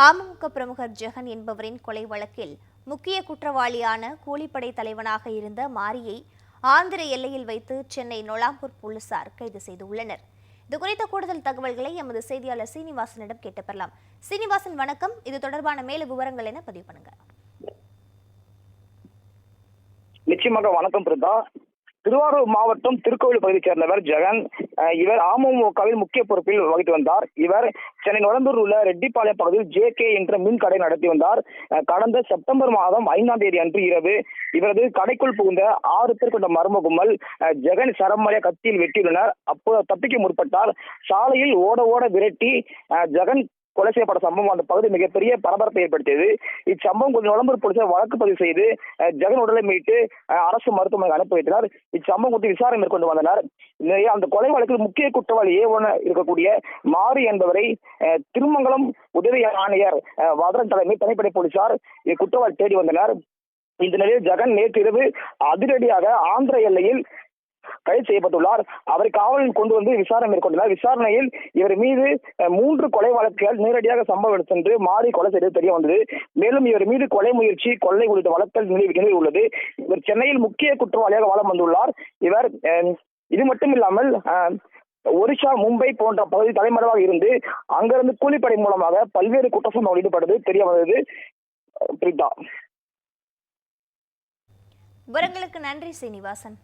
அமமுக பிரமுகர் ஜெகன் என்பவரின் கொலை வழக்கில் முக்கிய குற்றவாளியான கூலிப்படை தலைவனாக இருந்த மாரியை ஆந்திர எல்லையில் வைத்து சென்னை நொலாம்பூர் போலீசார் கைது செய்துள்ளனர். இது குறித்த கூடுதல் தகவல்களை எமது செய்தியாளர் சீனிவாசனிடம் கேட்டு பெறலாம் சீனிவாசன் வணக்கம். இது தொடர்பான மேலும் விவரங்கள் என பதிவு பண்ணுங்க. நிச்சயமாக வணக்கம் பிரதா. திருவாரூர் மாவட்டம் திருக்கோவில் பகுதியைச் சேர்ந்தவர் ஜெகன். இவர் அமமுகவில் முக்கிய பொறுப்பில் வகித்து வந்தார். இவர் சென்னை நுழம்பூர் உள்ள ரெட்டிப்பாளையம் பகுதியில் ஜே கே என்ற மின் கடை நடத்தி வந்தார். கடந்த செப்டம்பர் மாதம் ஐந்தாம் தேதி அன்று இரவு இவரது கடைக்குள் புகுந்த ஆறு பேர் கொண்ட மர்ம கும்பல் ஜெகன் சரமாரியா கத்தியில் வெட்டியுள்ளனர். அப்போது தப்பிக்க முற்பட்டால் சாலையில் ஓட ஓட விரட்டி அஹ் ஜெகன் கொலை செய்யப்பட்ட சம்பவம் அந்த பகுதி மிகப்பெரிய பரபரப்பை ஏற்படுத்தியது. இச்சம்பவம் கொஞ்சம் நுழம்பூர் போலீசார் வழக்கு பதிவு செய்து ஜெகன் உடலை மீட்டு அஹ், அரசு மருத்துவமனைக்கு அனுப்பி வைத்தனர். இச்சம்பவம் குறித்து விசாரணை மேற்கொண்டு வந்தனர். அந்த கொலை வழக்கில் முக்கிய குற்றவாளி ஏ ஒன்று இருக்கக்கூடிய மாரி என்பவரை அஹ், திருமங்கலம் உதவி ஆணையர் வதரன் தலைமை தனிப்படை போலீசார் இக்குற்றவாளி தேடி வந்தனர். இந்த நிலையில் ஜெகன் நேற்று இரவு அதிரடியாக ஆந்திர எல்லையில் கைது செய்யப்பட்டுள்ளார். அவரை காவலில் கொண்டு வந்து விசாரணை மேற்கொண்டுள்ளார். விசாரணையில் இவர் மீது மூன்று கொலை வழக்குகள் நேரடியாக சம்பவம் சென்று மாறி கொலை செய்தது தெரிய வந்தது. மேலும் இவர் மீது கொலை முயற்சி கொள்ளை உள்ளிட்ட வழக்கல் நினைவு உள்ளது. இவர் சென்னையில் முக்கிய குற்றவாளியாக வலம் வந்துள்ளார். இவர் இது மட்டும் இல்லாமல் ஒரிசா மும்பை போன்ற பகுதி தலைமறைவாக இருந்து அங்கிருந்து கூலிப்படை மூலமாக பல்வேறு குற்றச்சாட்டு ஈடுபட்டது தெரிய வந்தது. பிரீதா விவரங்களுக்கு நன்றி சீனிவாசன்.